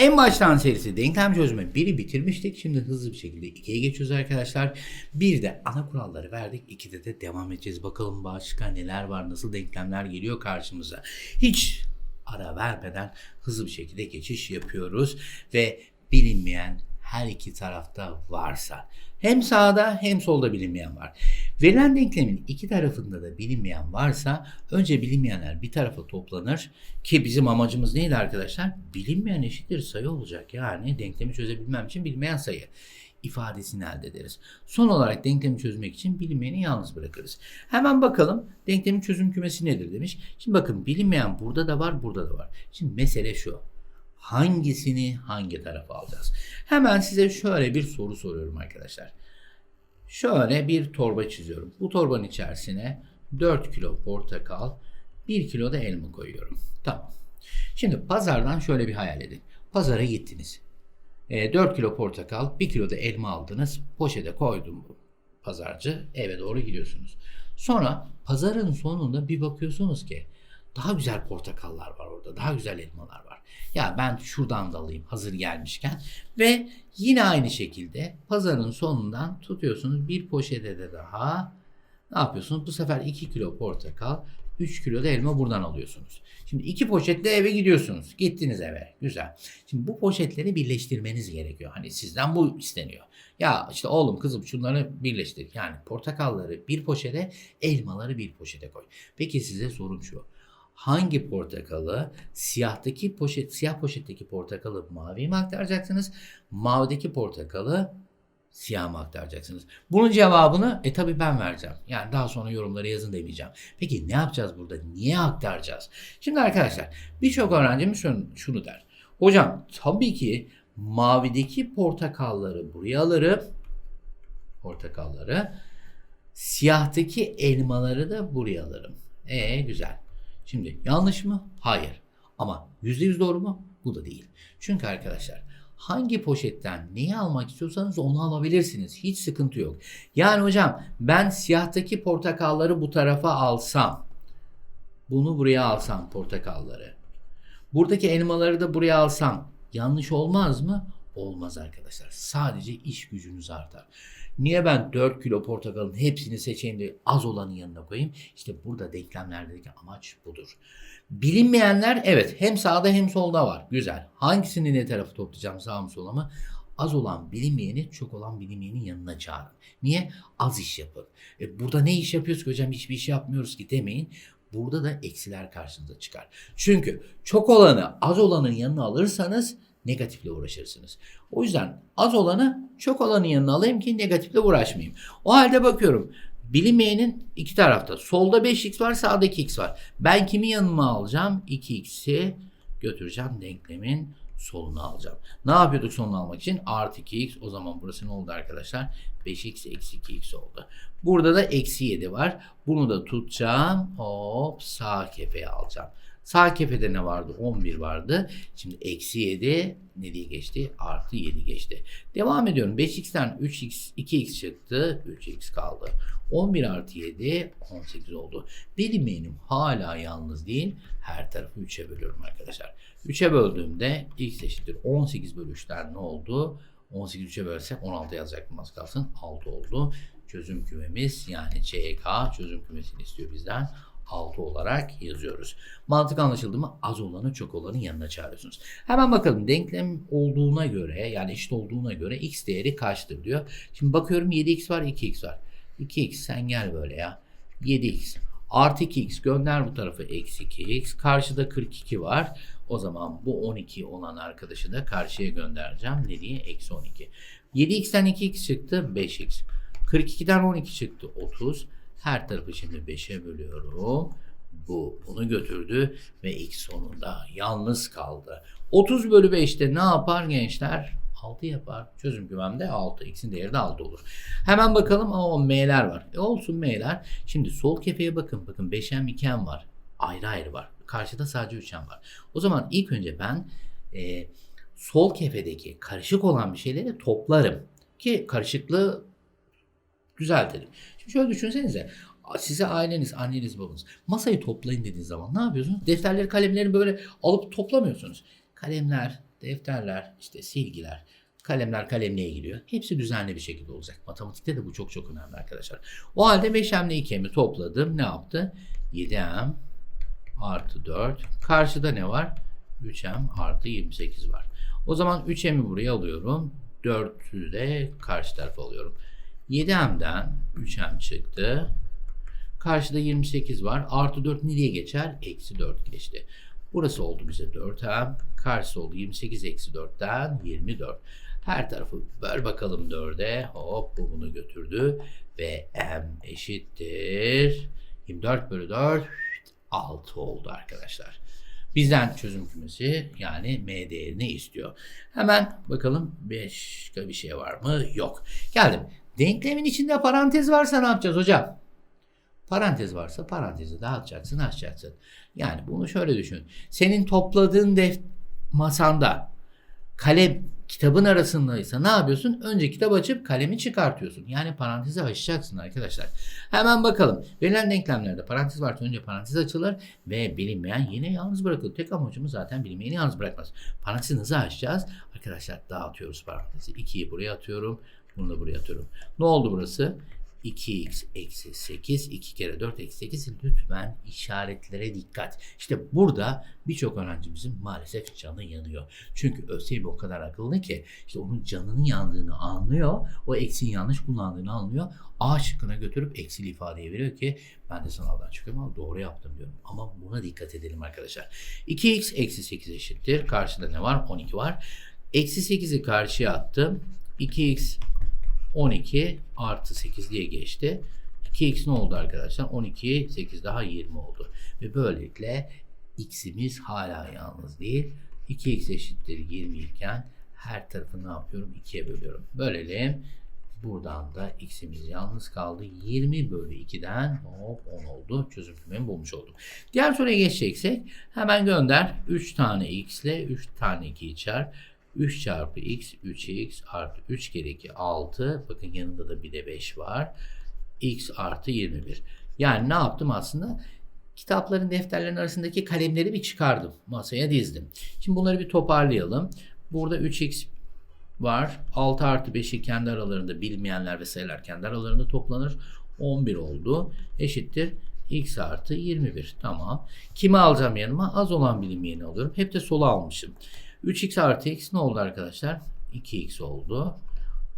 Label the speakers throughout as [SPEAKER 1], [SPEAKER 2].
[SPEAKER 1] En baştan serisi denklem çözümü 1'i bitirmiştik. Şimdi hızlı bir şekilde 2'ye geçiyoruz arkadaşlar. Bir de ana kuralları verdik. 2'de de devam edeceğiz. Bakalım başka neler var, nasıl denklemler geliyor karşımıza. Hiç ara vermeden hızlı bir şekilde geçiş yapıyoruz. Ve bilinmeyen her iki tarafta varsa hem sağda hem solda bilinmeyen var. Verilen denklemin iki tarafında da bilinmeyen varsa önce bilinmeyenler bir tarafa toplanır ki bizim amacımız neydi arkadaşlar? Bilinmeyen eşittir sayı olacak. Yani denklemi çözebilmem için bilinmeyen sayı ifadesini elde ederiz. Son olarak denklemi çözmek için bilinmeyeni yalnız bırakırız. Hemen bakalım denklemin çözüm kümesi nedir demiş. Şimdi bakın bilinmeyen burada da var, burada da var. Şimdi mesele şu hangisini hangi tarafa alacağız? Hemen size şöyle bir soru soruyorum arkadaşlar. Şöyle bir torba çiziyorum. Bu torbanın içerisine 4 kilo portakal, 1 kilo da elma koyuyorum. Tamam. Şimdi pazardan şöyle bir hayal edin. Pazara gittiniz. E, 4 kilo portakal, 1 kilo da elma aldınız. Poşete koydum bu pazarcı. Eve doğru gidiyorsunuz. Sonra pazarın sonunda bir bakıyorsunuz ki daha güzel portakallar var orada. Daha güzel elmalar var. Ya ben şuradan da alayım hazır gelmişken. Ve yine aynı şekilde pazarın sonundan tutuyorsunuz bir poşete de daha. Ne yapıyorsunuz? Bu sefer 2 kilo portakal, 3 kilo da elma buradan alıyorsunuz. Şimdi iki poşetle eve gidiyorsunuz. Gittiniz eve. Güzel. Şimdi bu poşetleri birleştirmeniz gerekiyor. Hani sizden bu isteniyor. Ya işte oğlum kızım şunları birleştir. Yani portakalları bir poşete, elmaları bir poşete koy. Peki size sorum şu hangi portakalı siyahtaki poşet siyah poşetteki portakalı maviye mi aktaracaksınız? Mavideki portakalı siyah mı aktaracaksınız? Bunun cevabını e tabi ben vereceğim. Yani daha sonra yorumlara yazın demeyeceğim. Peki ne yapacağız burada? Niye aktaracağız? Şimdi arkadaşlar birçok öğrencimiz şunu, şunu der. Hocam tabii ki mavideki portakalları buraya alırım. Portakalları. Siyahtaki elmaları da buraya alırım. E güzel. Şimdi yanlış mı? Hayır. Ama %100 doğru mu? Bu da değil. Çünkü arkadaşlar hangi poşetten neyi almak istiyorsanız onu alabilirsiniz. Hiç sıkıntı yok. Yani hocam ben siyahtaki portakalları bu tarafa alsam, bunu buraya alsam portakalları, buradaki elmaları da buraya alsam yanlış olmaz mı? Olmaz arkadaşlar. Sadece iş gücünüz artar. Niye ben 4 kilo portakalın hepsini seçeyim de az olanın yanına koyayım? İşte burada denklemlerdeki amaç budur. Bilinmeyenler evet hem sağda hem solda var. Güzel. Hangisini ne tarafı toplayacağım sağ mı sola mı? Az olan bilinmeyeni çok olan bilinmeyenin yanına çağırın. Niye? Az iş yapın. E burada ne iş yapıyoruz ki hocam hiçbir iş yapmıyoruz ki demeyin. Burada da eksiler karşınıza çıkar. Çünkü çok olanı az olanın yanına alırsanız negatifle uğraşırsınız. O yüzden az olanı çok olanın yanına alayım ki negatifle uğraşmayayım. O halde bakıyorum bilinmeyenin iki tarafta. Solda 5x var sağda 2x var. Ben kimi yanıma alacağım? 2x'i götüreceğim denklemin soluna alacağım. Ne yapıyorduk solunu almak için? Artı 2x o zaman burası ne oldu arkadaşlar? 5x eksi 2x oldu. Burada da eksi 7 var. Bunu da tutacağım. Hop sağ kefeye alacağım. Sağ kefede ne vardı? 11 vardı. Şimdi eksi 7 ne diye geçti? Artı 7 geçti. Devam ediyorum. 5x'ten 3x, 2x çıktı. 3x kaldı. 11 artı 7 18 oldu. Bilinmeyenim hala yalnız değil. Her tarafı 3'e bölüyorum arkadaşlar. 3'e böldüğümde x eşittir 18 bölü 3'ten ne oldu? 18 3'e bölsek 16 yazacaktım az kalsın. 6 oldu. Çözüm kümemiz yani CK çözüm kümesini istiyor bizden. 6 olarak yazıyoruz. Mantık anlaşıldı mı? Az olanı çok olanın yanına çağırıyorsunuz. Hemen bakalım denklem olduğuna göre yani eşit olduğuna göre x değeri kaçtır diyor. Şimdi bakıyorum 7x var 2x var. 2x sen gel böyle ya. 7x artı 2x gönder bu tarafı eksi 2x. Karşıda 42 var. O zaman bu 12 olan arkadaşı da karşıya göndereceğim. Ne diye? Eksi 12. 7x'ten 2x çıktı 5x. 42'den 12 çıktı 30. Her tarafı şimdi 5'e bölüyorum. Bu bunu götürdü ve x sonunda yalnız kaldı. 30 bölü 5'te ne yapar gençler? 6 yapar. Çözüm kümemde 6. X'in değeri de 6 olur. Hemen bakalım. ama M'ler var. E olsun M'ler. Şimdi sol kefeye bakın. Bakın 5M 2M var. Ayrı ayrı var. Karşıda sadece 3M var. O zaman ilk önce ben e, sol kefedeki karışık olan bir şeyleri toplarım. Ki karışıklığı düzeltelim. Şimdi şöyle düşünsenize. Size aileniz, anneniz, babanız masayı toplayın dediğiniz zaman ne yapıyorsunuz? Defterleri, kalemleri böyle alıp toplamıyorsunuz. Kalemler defterler, işte silgiler, kalemler kalemliğe giriyor. Hepsi düzenli bir şekilde olacak. Matematikte de bu çok çok önemli arkadaşlar. O halde 5M ile 2M'i topladım. Ne yaptı? 7M artı 4. Karşıda ne var? 3M artı 28 var. O zaman 3M'i buraya alıyorum. 4'ü de karşı tarafa alıyorum. 7M'den 3M çıktı. Karşıda 28 var. Artı 4 nereye geçer? Eksi 4 geçti. Burası oldu bize 4M. Karşısı oldu 28 eksi 4'ten 24. Her tarafı böl bakalım 4'e. Hop bu bunu götürdü. Ve M eşittir. 24 bölü 4 6 oldu arkadaşlar. Bizden çözüm kümesi yani M değerini istiyor. Hemen bakalım başka bir şey var mı? Yok. Geldim. Denklemin içinde parantez varsa ne yapacağız hocam? Parantez varsa parantezi dağıtacaksın, açacaksın. Yani bunu şöyle düşün. Senin topladığın def masanda kalem kitabın arasındaysa ne yapıyorsun? Önce kitap açıp kalemi çıkartıyorsun. Yani parantezi açacaksın arkadaşlar. Hemen bakalım. Verilen denklemlerde parantez varsa önce parantez açılır ve bilinmeyen yine yalnız bırakılır. Tek amacımız zaten bilinmeyeni yalnız bırakmaz. Parantezi nasıl açacağız? Arkadaşlar dağıtıyoruz parantezi. 2'yi buraya atıyorum. Bunu da buraya atıyorum. Ne oldu burası? 2x eksi 8, 2 kere 4 eksi 8. Lütfen işaretlere dikkat. İşte burada birçok öğrencimizin maalesef canı yanıyor. Çünkü ÖSYM o kadar akıllı ki işte onun canının yandığını anlıyor. O eksiğin yanlış kullandığını anlıyor. A şıkkına götürüp eksili ifadeye veriyor ki ben de sınavdan çıkıyorum ama doğru yaptım diyorum. Ama buna dikkat edelim arkadaşlar. 2x eksi 8 eşittir. Karşıda ne var? 12 var. Eksi 8'i karşıya attım. 2x 12 artı 8 diye geçti. 2x ne oldu arkadaşlar? 12, 8 daha 20 oldu. Ve böylelikle x'imiz hala yalnız değil. 2x eşittir 20 iken her tarafı ne yapıyorum? 2'ye bölüyorum. Bölelim. Buradan da x'imiz yalnız kaldı. 20 bölü 2'den hop 10 oldu. Çözüm kümemi bulmuş oldum. Diğer soruya geçeceksek hemen gönder. 3 tane x ile 3 tane 2'yi çarp. 3 çarpı x 3x artı 3 kere 2 6. Bakın yanında da bir de 5 var. x artı 21. Yani ne yaptım aslında? Kitapların defterlerin arasındaki kalemleri bir çıkardım. Masaya dizdim. Şimdi bunları bir toparlayalım. Burada 3x var. 6 artı 5'i kendi aralarında bilmeyenler ve sayılar kendi aralarında toplanır. 11 oldu. Eşittir x artı 21. Tamam. Kimi alacağım yanıma? Az olan bilinmeyeni alıyorum. Hep de sola almışım. 3x artı x ne oldu arkadaşlar? 2x oldu.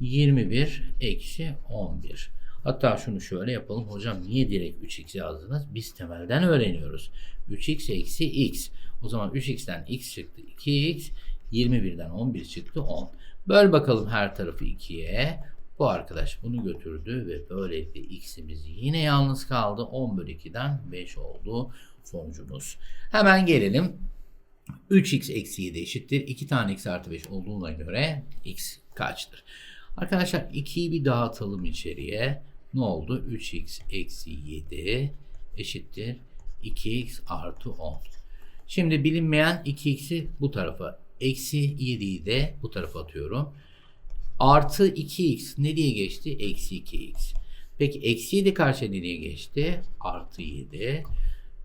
[SPEAKER 1] 21 eksi 11. Hatta şunu şöyle yapalım. Hocam niye direkt 3x yazdınız? Biz temelden öğreniyoruz. 3x eksi x. O zaman 3x'ten x çıktı 2x. 21'den 11 çıktı 10. Böl bakalım her tarafı 2'ye. Bu arkadaş bunu götürdü ve böylelikle x'imiz yine yalnız kaldı. 10 bölü 2'den 5 oldu sonucumuz. Hemen gelelim 3x eksi 7 eşittir. 2 tane x artı 5 olduğuna göre x kaçtır? Arkadaşlar 2'yi bir dağıtalım içeriye. Ne oldu? 3x eksi 7 eşittir. 2x artı 10. Şimdi bilinmeyen 2x'i bu tarafa. Eksi 7'yi de bu tarafa atıyorum. Artı 2x nereye geçti? Eksi 2x. Peki eksi 7 karşı nereye geçti? Artı 7.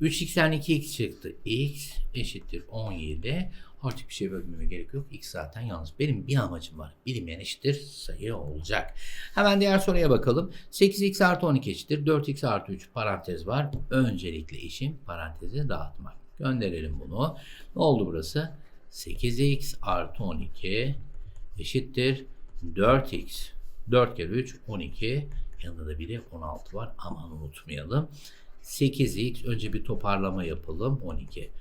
[SPEAKER 1] 3x'ten 2x çıktı. x eşittir 17. Artık bir şey bölmeme gerek yok. X zaten yalnız. Benim bir amacım var. Bilinmeyen eşittir sayı olacak. Hemen diğer soruya bakalım. 8x artı 12 eşittir. 4x artı 3 parantez var. Öncelikle işim parantezi dağıtmak. Gönderelim bunu. Ne oldu burası? 8x artı 12 eşittir 4x. 4 kere 3 12. Yanında da biri 16 var. Aman unutmayalım. 8x önce bir toparlama yapalım 12.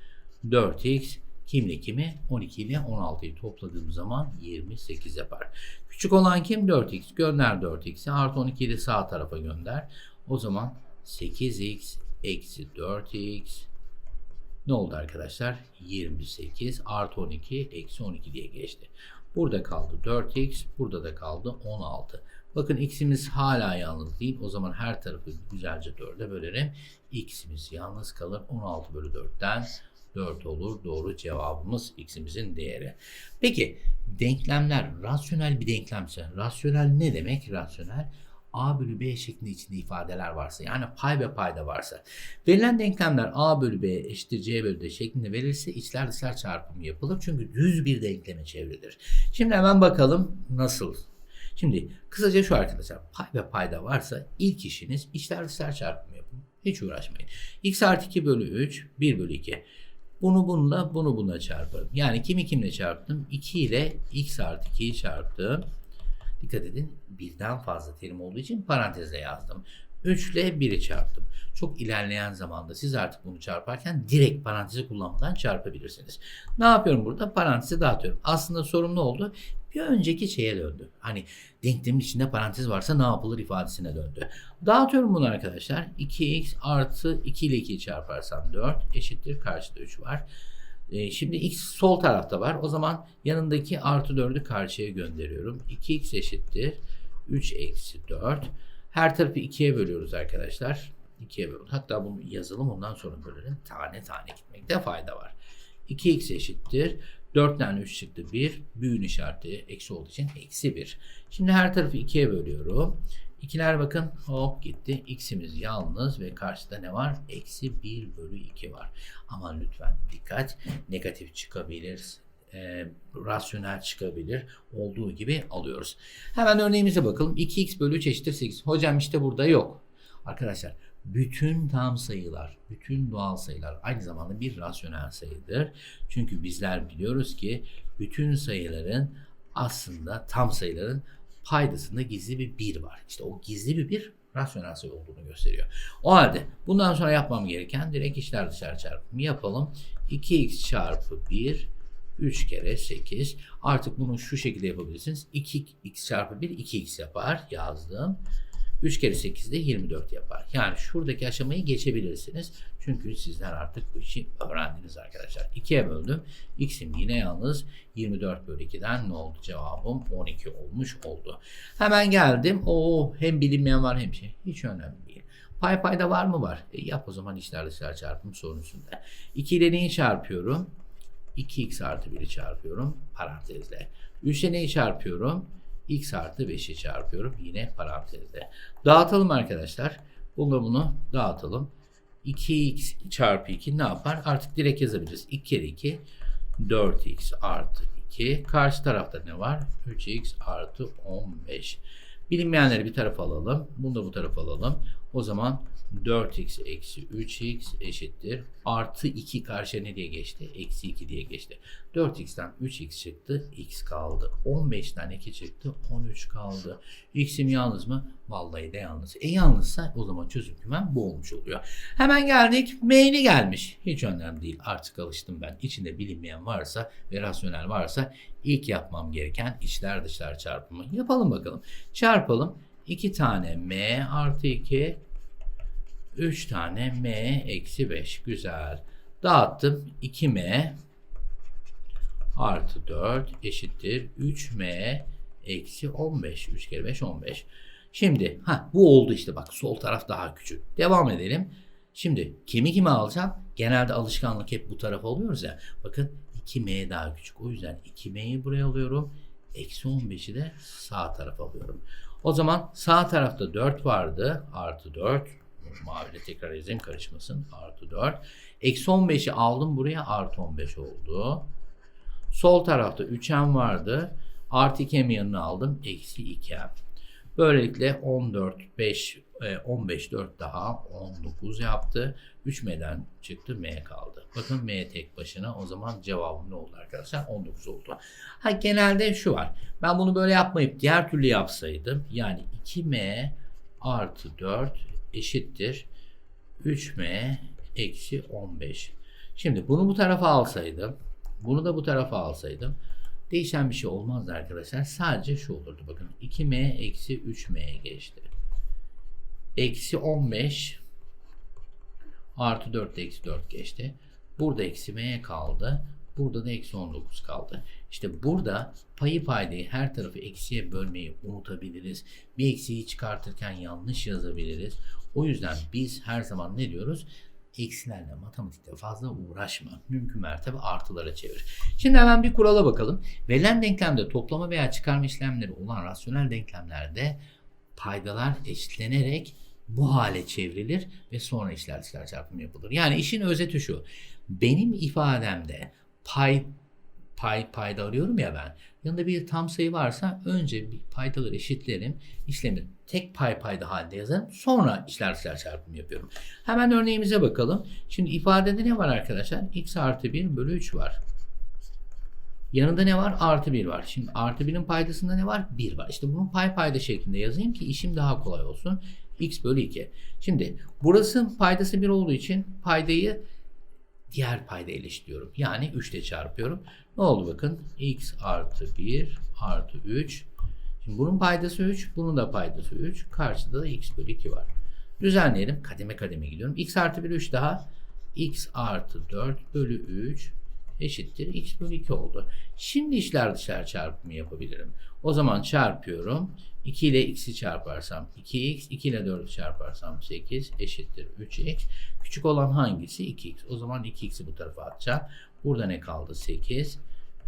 [SPEAKER 1] 4x kimle kimi? 12 ile 16'yı topladığım zaman 28 yapar. Küçük olan kim? 4x. Gönder 4x'i. Artı 12'yi de sağ tarafa gönder. O zaman 8x eksi 4x ne oldu arkadaşlar? 28 artı 12 eksi 12 diye geçti. Burada kaldı 4x. Burada da kaldı 16. Bakın x'imiz hala yalnız değil. O zaman her tarafı güzelce 4'e bölerim. x'imiz yalnız kalır. 16 bölü 4'ten 4 olur. Doğru cevabımız x'imizin değeri. Peki denklemler rasyonel bir denklemse rasyonel ne demek? Rasyonel A bölü B şeklinde içinde ifadeler varsa yani pay ve payda varsa verilen denklemler A bölü B eşittir C bölü D şeklinde verilirse içler dışlar çarpımı yapılır. Çünkü düz bir denkleme çevrilir. Şimdi hemen bakalım nasıl Şimdi kısaca şu arkadaşlar pay ve payda varsa ilk işiniz içler dışlar çarpımı yapın. Hiç uğraşmayın. x artı 2 bölü 3 1 bölü 2. Bunu bununla bunu bununla çarparım. Yani kimi kimle çarptım? 2 ile x artı 2'yi çarptım. Dikkat edin birden fazla terim olduğu için parantezle yazdım. 3 ile 1'i çarptım. Çok ilerleyen zamanda siz artık bunu çarparken direkt parantezi kullanmadan çarpabilirsiniz. Ne yapıyorum burada? Parantezi dağıtıyorum. Aslında sorum ne oldu? Bir önceki şeye döndü. Hani denklemin içinde parantez varsa ne yapılır ifadesine döndü. Dağıtıyorum bunu arkadaşlar. 2x artı 2 ile 2'yi çarparsam 4 eşittir. Karşıda 3 var. E, şimdi x sol tarafta var. O zaman yanındaki artı 4'ü karşıya gönderiyorum. 2x eşittir. 3 eksi 4. Her tarafı 2'ye bölüyoruz arkadaşlar. 2'ye bölüyoruz. Hatta bunu yazalım ondan sonra bölelim. Tane tane gitmekte fayda var. 2x eşittir. 4 tane 3 çıktı 1. Büyün işareti eksi olduğu için eksi 1. Şimdi her tarafı 2'ye bölüyorum. İkiler bakın hop gitti. X'imiz yalnız ve karşıda ne var? Eksi 1 bölü 2 var. Ama lütfen dikkat. Negatif çıkabilir. E, rasyonel çıkabilir. Olduğu gibi alıyoruz. Hemen örneğimize bakalım. 2x bölü 3 eşittir 8. Hocam işte burada yok. Arkadaşlar bütün tam sayılar, bütün doğal sayılar aynı zamanda bir rasyonel sayıdır. Çünkü bizler biliyoruz ki bütün sayıların aslında tam sayıların paydasında gizli bir 1 var. İşte o gizli bir 1 rasyonel sayı olduğunu gösteriyor. O halde bundan sonra yapmam gereken direkt içler dışarı çarpımı yapalım. 2x çarpı 1 3 kere 8. Artık bunu şu şekilde yapabilirsiniz. 2x çarpı 1 2x yapar. Yazdım. 3 kere 8 de 24 yapar. Yani şuradaki aşamayı geçebilirsiniz. Çünkü sizler artık bu işi öğrendiniz arkadaşlar. 2'ye böldüm. X'im yine yalnız 24 bölü 2'den ne oldu cevabım? 12 olmuş oldu. Hemen geldim. O hem bilinmeyen var hem şey. Hiç önemli değil. Pay payda var mı var? E yap o zaman içler dışlar çarpım sorusunda. 2 ile neyi çarpıyorum? 2x artı 1'i çarpıyorum parantezle. 3 ile neyi çarpıyorum? X artı 5'i çarpıyorum yine parantezde. Dağıtalım arkadaşlar. Bunu bunu dağıtalım. 2x çarpı 2 ne yapar? Artık direkt yazabiliriz. 2 kere 2 4x artı 2. Karşı tarafta ne var? 3x artı 15. Bilinmeyenleri bir tarafa alalım. Bunu da bu tarafa alalım. O zaman 4x eksi 3x eşittir. Artı 2 karşıya ne diye geçti? Eksi 2 diye geçti. 4x'ten 3x çıktı. x kaldı. 15'ten 2 çıktı. 13 kaldı. x'im yalnız mı? Vallahi de yalnız. E yalnızsa o zaman çözüm kümem bu olmuş oluyor. Hemen geldik. M'li gelmiş. Hiç önemli değil. Artık alıştım ben. İçinde bilinmeyen varsa ve rasyonel varsa ilk yapmam gereken içler dışlar çarpımı. Yapalım bakalım. Çarpalım. 2 tane M artı 2 3 tane m eksi 5. Güzel. Dağıttım. 2m artı 4 eşittir 3m eksi 15. 3 kere 5 15. Şimdi ha bu oldu işte bak sol taraf daha küçük. Devam edelim. Şimdi kimi kime alacağım? Genelde alışkanlık hep bu tarafa alıyoruz ya. Bakın 2m daha küçük. O yüzden 2m'yi buraya alıyorum. Eksi 15'i de sağ tarafa alıyorum. O zaman sağ tarafta 4 vardı. Artı 4 maviyle tekrar yazayım karışmasın. Artı 4. Eksi 15'i aldım buraya artı 15 oldu. Sol tarafta 3m vardı. Artı 2m yanına aldım. Eksi 2m. Böylelikle 14, 5, 15, 4 daha 19 yaptı. 3m'den çıktı m kaldı. Bakın m tek başına o zaman cevabım ne oldu arkadaşlar? 19 oldu. Ha genelde şu var. Ben bunu böyle yapmayıp diğer türlü yapsaydım yani 2m artı 4 eşittir 3m eksi 15. Şimdi bunu bu tarafa alsaydım, bunu da bu tarafa alsaydım değişen bir şey olmazdı arkadaşlar. Sadece şu olurdu bakın. 2m eksi 3m'ye geçti. Eksi 15 artı 4 eksi 4 geçti. Burada eksi m'ye kaldı. Burada da eksi 19 kaldı. İşte burada payı paydayı her tarafı eksiye bölmeyi unutabiliriz. Bir eksiği çıkartırken yanlış yazabiliriz. O yüzden biz her zaman ne diyoruz? Eksilerle matematikte fazla uğraşma. Mümkün mertebe artılara çevir. Şimdi hemen bir kurala bakalım. Verilen denklemde toplama veya çıkarma işlemleri olan rasyonel denklemlerde paydalar eşitlenerek bu hale çevrilir ve sonra işler dışlar çarpımı yapılır. Yani işin özeti şu. Benim ifademde pay pay payda arıyorum ya ben. Yanında bir tam sayı varsa önce bir paydaları eşitlerim. işlemi tek pay payda halde yazarım. Sonra işler dışlar çarpımı yapıyorum. Hemen örneğimize bakalım. Şimdi ifadede ne var arkadaşlar? x artı 1 bölü 3 var. Yanında ne var? Artı 1 var. Şimdi artı 1'in paydasında ne var? 1 var. İşte bunun pay payda şeklinde yazayım ki işim daha kolay olsun. x bölü 2. Şimdi burası paydası 1 olduğu için paydayı diğer payda eşitliyorum. Yani 3 ile çarpıyorum. Ne oldu bakın? x artı 1 artı 3. Şimdi bunun paydası 3. Bunun da paydası 3. Karşıda da x bölü 2 var. Düzenleyelim. Kademe kademe gidiyorum. x artı 1 3 daha. x artı 4 bölü 3 eşittir x bölü 2 oldu. Şimdi işler dışarı çarpımı yapabilirim. O zaman çarpıyorum. 2 ile x'i çarparsam 2x, 2 ile 4'ü çarparsam 8 eşittir 3x. Küçük olan hangisi? 2x. O zaman 2x'i bu tarafa atacağım. Burada ne kaldı? 8.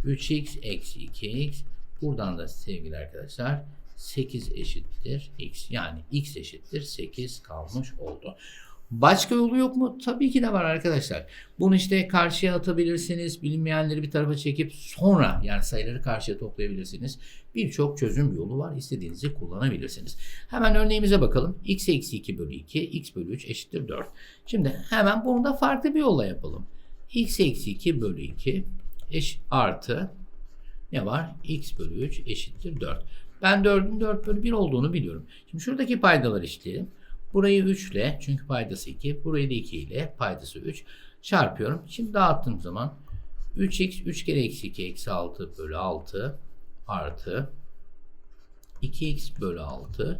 [SPEAKER 1] 3x eksi 2x. Buradan da sevgili arkadaşlar 8 eşittir x. Yani x eşittir 8 kalmış oldu. Başka yolu yok mu? Tabii ki de var arkadaşlar. Bunu işte karşıya atabilirsiniz. Bilinmeyenleri bir tarafa çekip sonra yani sayıları karşıya toplayabilirsiniz. Birçok çözüm yolu var. İstediğinizi kullanabilirsiniz. Hemen örneğimize bakalım. x eksi 2 bölü 2, x bölü 3 eşittir 4. Şimdi hemen bunu da farklı bir yolla yapalım. x eksi 2 bölü 2 eş artı ne var? x bölü 3 eşittir 4. Ben 4'ün 4 bölü 1 olduğunu biliyorum. Şimdi şuradaki paydaları eşitleyelim. Burayı 3 ile çünkü paydası 2. Burayı da 2 ile paydası 3 çarpıyorum. Şimdi dağıttığım zaman 3x 3 kere eksi 2 eksi 6 bölü 6 artı 2x bölü 6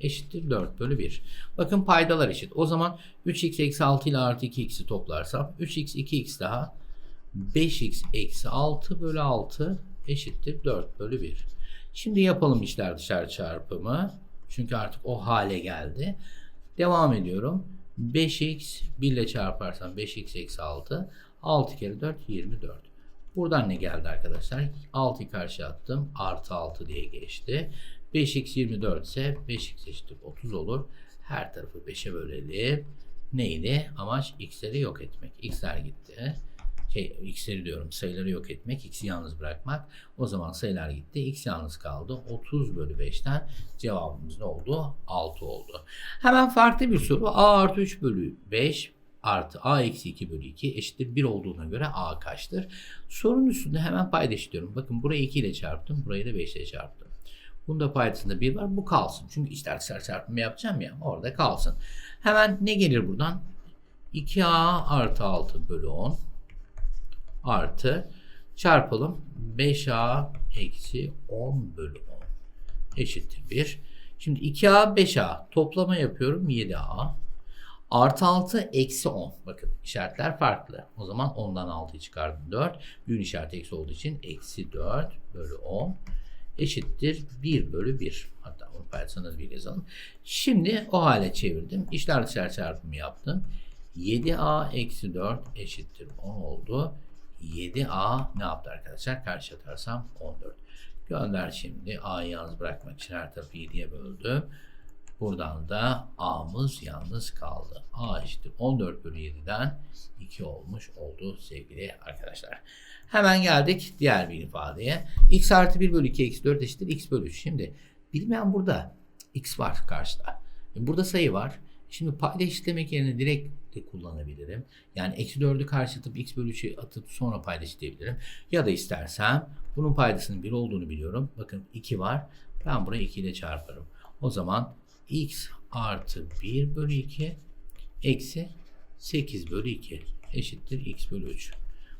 [SPEAKER 1] eşittir 4 bölü 1. Bakın paydalar eşit. O zaman 3x eksi 6 ile artı 2x'i toplarsam 3x 2x daha 5x eksi 6 bölü 6 eşittir 4 bölü 1. Şimdi yapalım işler dışarı çarpımı. Çünkü artık o hale geldi. Devam ediyorum. 5x 1 ile çarparsam 5x eksi 6. 6 kere 4 24. Buradan ne geldi arkadaşlar? 6'yı karşı attım. Artı 6 diye geçti. 5x 24 ise 5x eşittir 30 olur. Her tarafı 5'e bölelim. Neydi? Amaç x'leri yok etmek. x'ler gitti şey x'leri diyorum sayıları yok etmek, x'i yalnız bırakmak. O zaman sayılar gitti, x yalnız kaldı. 30 bölü 5'ten cevabımız ne oldu? 6 oldu. Hemen farklı bir soru. a artı 3 bölü 5 artı a eksi 2 bölü 2 eşittir 1 olduğuna göre a kaçtır? Sorunun üstünde hemen payda eşitliyorum. Bakın burayı 2 ile çarptım, burayı da 5 ile çarptım. Bunda paydasında 1 var. Bu kalsın. Çünkü işler dışarı çarpımı yapacağım ya. Orada kalsın. Hemen ne gelir buradan? 2a artı 6 bölü 10 artı çarpalım 5a eksi 10 bölü 10 eşittir 1. Şimdi 2a 5a toplama yapıyorum 7a artı 6 eksi 10 bakın işaretler farklı. O zaman 10'dan 6'yı çıkardım 4. Büyük işareti eksi olduğu için eksi 4 bölü 10 eşittir 1 bölü 1. Hatta bunu paylaşsanız bir yazalım. Şimdi o hale çevirdim. İşler dışarı çarpımı yaptım. 7a eksi 4 eşittir 10 oldu. 7A ne yaptı arkadaşlar? Karşı atarsam 14. Gönder şimdi. A'yı yalnız bırakmak için her tarafı 7'ye böldüm. Buradan da A'mız yalnız kaldı. A eşittir 14 bölü 7'den 2 olmuş oldu sevgili arkadaşlar. Hemen geldik diğer bir ifadeye. X artı 1 bölü 2 eksi 4 eşittir X bölü 3. Şimdi bilmeyen burada X var karşıda. Burada sayı var. Şimdi payda eşitlemek yerine direkt de kullanabilirim. Yani eksi 4'ü karşılatıp x bölü 3'ü atıp sonra payda eşitleyebilirim. Ya da istersem bunun paydasının 1 olduğunu biliyorum. Bakın 2 var. Ben burayı 2 ile çarparım. O zaman x artı 1 bölü 2 eksi 8 bölü 2 eşittir x bölü 3.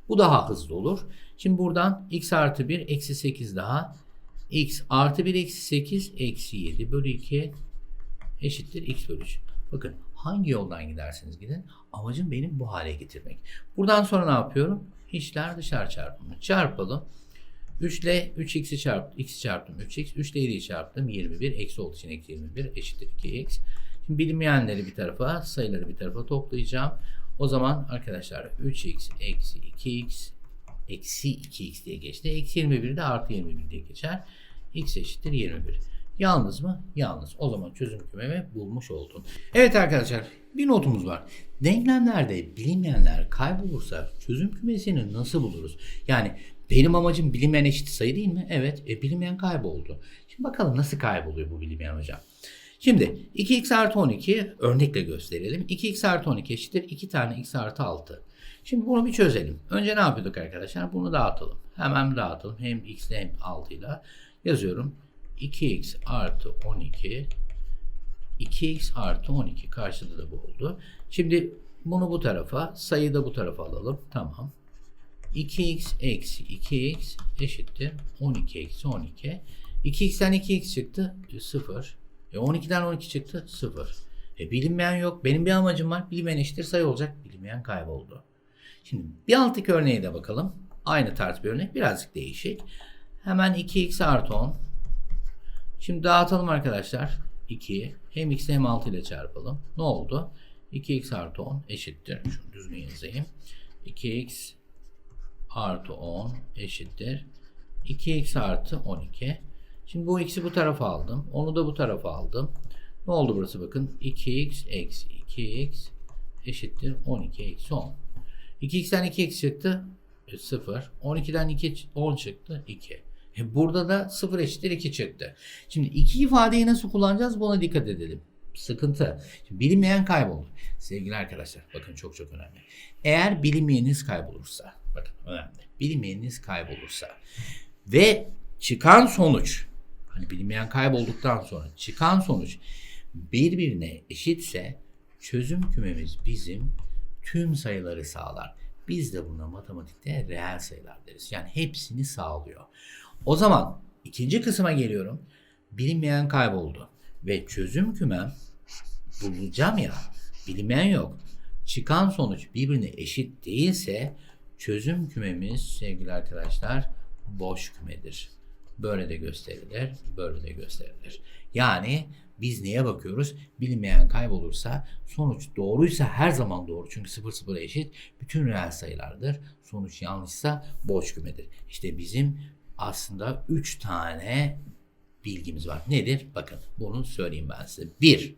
[SPEAKER 1] Bu daha hızlı olur. Şimdi buradan x artı 1 eksi 8 daha x artı 1 eksi 8 eksi 7 bölü 2 eşittir x bölü 3. Bakın hangi yoldan giderseniz gidin amacım benim bu hale getirmek. Buradan sonra ne yapıyorum? İşler dışarı çarpımı. Çarpalım. 3 ile 3x'i çarptım. X çarptım 3x. 3 ile 7'yi çarptım. 21. Eksi olduğu için eksi 21 eşittir 2x. Şimdi bilinmeyenleri bir tarafa, sayıları bir tarafa toplayacağım. O zaman arkadaşlar 3x eksi 2x eksi 2x diye geçti. Eksi 21 de artı 21 diye geçer. x eşittir 21. Yalnız mı? Yalnız. O zaman çözüm kümemi bulmuş oldun. Evet arkadaşlar bir notumuz var. Denklemlerde bilinmeyenler kaybolursa çözüm kümesini nasıl buluruz? Yani benim amacım bilinmeyen eşit sayı değil mi? Evet. E, bilinmeyen kayboldu. Şimdi bakalım nasıl kayboluyor bu bilinmeyen hocam. Şimdi 2x artı 12 örnekle gösterelim. 2x artı 12 eşittir 2 tane x artı 6. Şimdi bunu bir çözelim. Önce ne yapıyorduk arkadaşlar? Bunu dağıtalım. Hemen dağıtalım. Hem x hem 6 ile yazıyorum. 2x artı 12 2x artı 12 karşıda da bu oldu. Şimdi bunu bu tarafa sayıyı da bu tarafa alalım. Tamam. 2x eksi 2x eşittir 12 eksi 12. 2x'ten 2x çıktı 0. E 12'den 12 çıktı 0. E bilinmeyen yok. Benim bir amacım var. Bilinmeyen eşittir sayı olacak. Bilinmeyen kayboldu. Şimdi bir alttaki örneğe de bakalım. Aynı tarz bir örnek. Birazcık değişik. Hemen 2x artı 10. Şimdi dağıtalım arkadaşlar. 2'yi hem x hem 6 ile çarpalım. Ne oldu? 2x artı 10 eşittir. Şunu düzgün yazayım. 2x artı 10 eşittir. 2x artı 12. Şimdi bu x'i bu tarafa aldım. Onu da bu tarafa aldım. Ne oldu burası bakın. 2x eksi 2x eşittir 12 eksi 10. 2x'ten 2x çıktı. 0. 12'den 2 10 çıktı. 2. E burada da 0 eşittir 2 çıktı. Şimdi iki ifadeyi nasıl kullanacağız buna dikkat edelim. Sıkıntı. Şimdi bilinmeyen kayboldu. Sevgili arkadaşlar bakın çok çok önemli. Eğer bilinmeyeniniz kaybolursa bakın önemli. Bilinmeyeniniz kaybolursa ve çıkan sonuç hani bilinmeyen kaybolduktan sonra çıkan sonuç birbirine eşitse çözüm kümemiz bizim tüm sayıları sağlar. Biz de buna matematikte reel sayılar deriz. Yani hepsini sağlıyor. O zaman ikinci kısma geliyorum. Bilinmeyen kayboldu. Ve çözüm kümem bulacağım ya. Bilinmeyen yok. Çıkan sonuç birbirine eşit değilse çözüm kümemiz sevgili arkadaşlar boş kümedir. Böyle de gösterilir, böyle de gösterilir. Yani biz neye bakıyoruz? Bilinmeyen kaybolursa sonuç doğruysa her zaman doğru. Çünkü 0 0 eşit bütün reel sayılardır. Sonuç yanlışsa boş kümedir. İşte bizim aslında 3 tane bilgimiz var. Nedir? Bakın bunu söyleyeyim ben size. 1.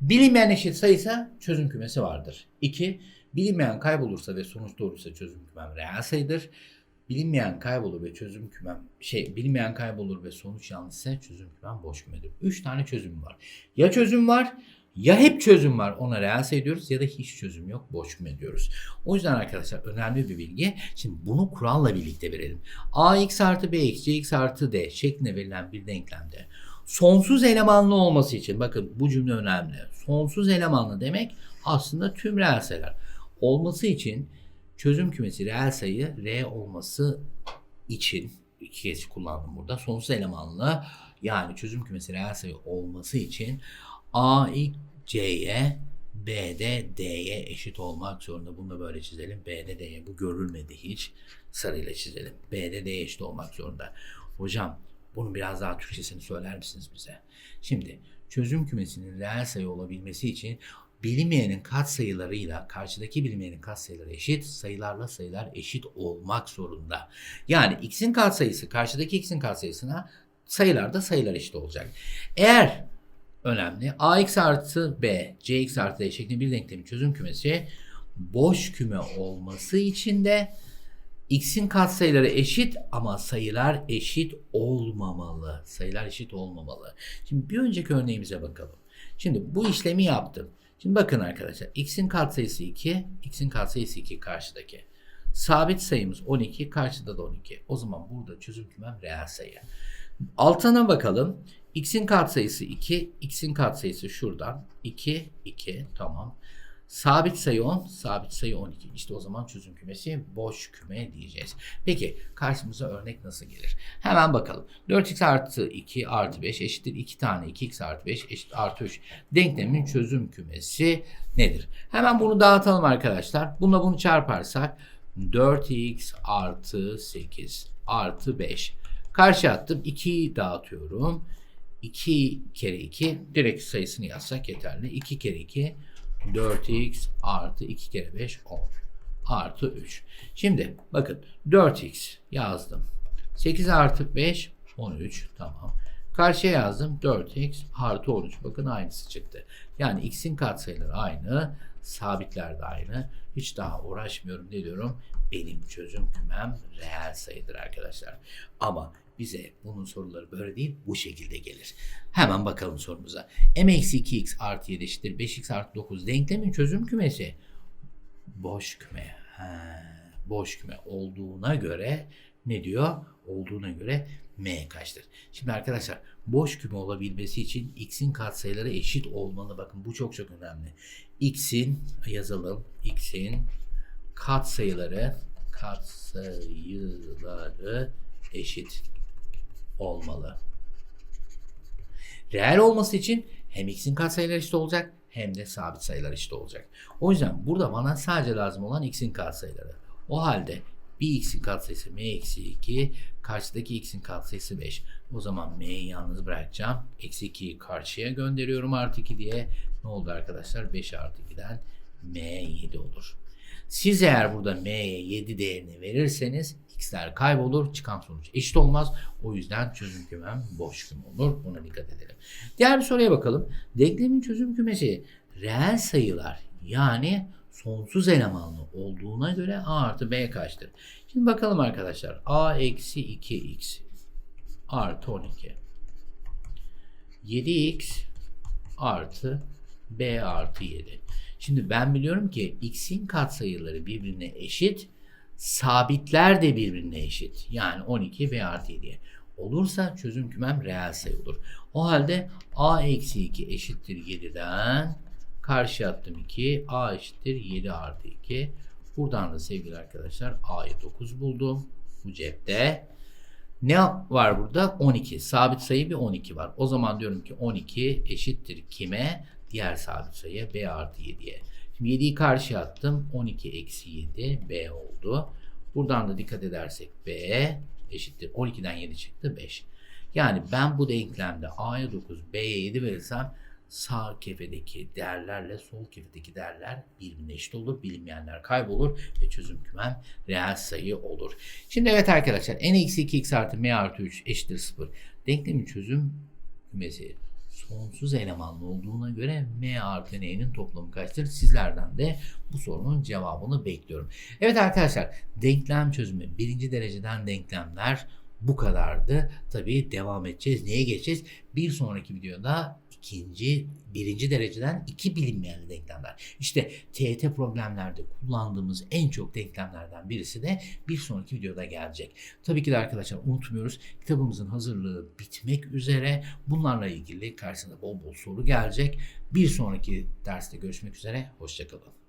[SPEAKER 1] Bilinmeyen eşit sayıysa çözüm kümesi vardır. 2. Bilinmeyen kaybolursa ve sonuç doğruysa çözüm kümem reel sayıdır. Bilinmeyen kaybolur ve çözüm kümem şey bilinmeyen kaybolur ve sonuç yanlışsa çözüm kümem boş kümedir. 3 tane çözüm var. Ya çözüm var ya hep çözüm var ona reel sayı diyoruz ya da hiç çözüm yok boş küme diyoruz. O yüzden arkadaşlar önemli bir bilgi. Şimdi bunu kuralla birlikte verelim. ax artı bx, cx artı d şeklinde verilen bir denklemde sonsuz elemanlı olması için bakın bu cümle önemli. Sonsuz elemanlı demek aslında tüm reel sayılar. Olması için çözüm kümesi reel sayı r olması için iki kez kullandım burada. Sonsuz elemanlı yani çözüm kümesi reel sayı olması için a c'ye B'de D'ye eşit olmak zorunda. Bunu da böyle çizelim. B'de D'ye bu görülmedi hiç. Sarıyla çizelim. B'de D'ye eşit olmak zorunda. Hocam bunun biraz daha Türkçesini söyler misiniz bize? Şimdi çözüm kümesinin reel sayı olabilmesi için bilinmeyenin katsayılarıyla karşıdaki bilinmeyenin katsayıları eşit, sayılarla sayılar eşit olmak zorunda. Yani x'in katsayısı karşıdaki x'in katsayısına sayılarda sayılar eşit olacak. Eğer önemli ax artı b, cx artı d şeklinde bir denklemin çözüm kümesi boş küme olması için de x'in katsayıları eşit ama sayılar eşit olmamalı. Sayılar eşit olmamalı. Şimdi bir önceki örneğimize bakalım. Şimdi bu işlemi yaptım. Şimdi bakın arkadaşlar x'in katsayısı 2, x'in katsayısı 2 karşıdaki. Sabit sayımız 12, karşıda da 12. O zaman burada çözüm kümem reel sayı. Altına bakalım. X'in katsayısı 2, x'in katsayısı şuradan 2, 2 tamam. Sabit sayı 10, sabit sayı 12. İşte o zaman çözüm kümesi boş küme diyeceğiz. Peki karşımıza örnek nasıl gelir? Hemen bakalım. 4x artı 2 artı 5 eşittir 2 tane 2x artı 5 eşittir artı 3. Denklemin çözüm kümesi nedir? Hemen bunu dağıtalım arkadaşlar. Bununla bunu çarparsak 4x artı 8 artı 5. Karşı attım 2'yi dağıtıyorum. 2 kere 2 direkt sayısını yazsak yeterli. 2 kere 2 4x artı 2 kere 5 10 artı 3. Şimdi bakın 4x yazdım. 8 artı 5 13 tamam. Karşıya yazdım 4x artı 13. Bakın aynısı çıktı. Yani x'in katsayıları aynı. Sabitler de aynı. Hiç daha uğraşmıyorum. Ne diyorum? Benim çözüm kümem reel sayıdır arkadaşlar. Ama bize bunun soruları böyle değil bu şekilde gelir. Hemen bakalım sorumuza. m eksi 2x artı 7 eşittir 5x artı 9 denklemin çözüm kümesi. Boş küme. Ha, boş küme olduğuna göre ne diyor? Olduğuna göre m kaçtır? Şimdi arkadaşlar boş küme olabilmesi için x'in katsayıları eşit olmalı. Bakın bu çok çok önemli. x'in yazalım. x'in katsayıları katsayıları eşit olmalı. Reel olması için hem x'in katsayıları eşit olacak hem de sabit sayılar eşit olacak. O yüzden burada bana sadece lazım olan x'in katsayıları. O halde bir x'in katsayısı m eksi 2, karşıdaki x'in katsayısı 5. O zaman m'yi yalnız bırakacağım. Eksi 2'yi karşıya gönderiyorum artı 2 diye. Ne oldu arkadaşlar? 5 artı 2'den m 7 olur. Siz eğer burada m'ye 7 değerini verirseniz x'ler kaybolur. Çıkan sonuç eşit olmaz. O yüzden çözüm kümem boş küme olur. Buna dikkat edelim. Diğer bir soruya bakalım. Denklemin çözüm kümesi reel sayılar yani sonsuz elemanlı olduğuna göre a artı b kaçtır? Şimdi bakalım arkadaşlar. a eksi 2x artı 12. 7x artı b artı 7. Şimdi ben biliyorum ki x'in katsayıları birbirine eşit, sabitler de birbirine eşit. Yani 12 b artı 7'ye. Olursa çözüm kümem reel sayı olur. O halde a eksi 2 eşittir 7'den karşı attım 2 a eşittir 7 artı 2. Buradan da sevgili arkadaşlar a'yı 9 buldum. Bu cepte. Ne var burada? 12. Sabit sayı bir 12 var. O zaman diyorum ki 12 eşittir kime? Diğer sabit sayıya b artı 7'ye. Şimdi 7'yi karşıya attım. 12 eksi 7 b oldu. Buradan da dikkat edersek b eşittir. 12'den 7 çıktı 5. Yani ben bu denklemde a'ya 9 b'ye 7 verirsem sağ kefedeki değerlerle sol kefedeki değerler birbirine eşit olur. Bilinmeyenler kaybolur ve çözüm kümem reel sayı olur. Şimdi evet arkadaşlar n eksi 2x artı m artı 3 eşittir 0. Denklemin çözüm kümesi sonsuz elemanlı olduğuna göre m artı n'nin toplamı kaçtır? Sizlerden de bu sorunun cevabını bekliyorum. Evet arkadaşlar denklem çözümü birinci dereceden denklemler bu kadardı. Tabii devam edeceğiz. Neye geçeceğiz? Bir sonraki videoda ikinci, birinci dereceden iki bilinmeyen denklemler. İşte TET problemlerde kullandığımız en çok denklemlerden birisi de bir sonraki videoda gelecek. Tabii ki de arkadaşlar unutmuyoruz. Kitabımızın hazırlığı bitmek üzere. Bunlarla ilgili karşısında bol bol soru gelecek. Bir sonraki derste görüşmek üzere. Hoşçakalın.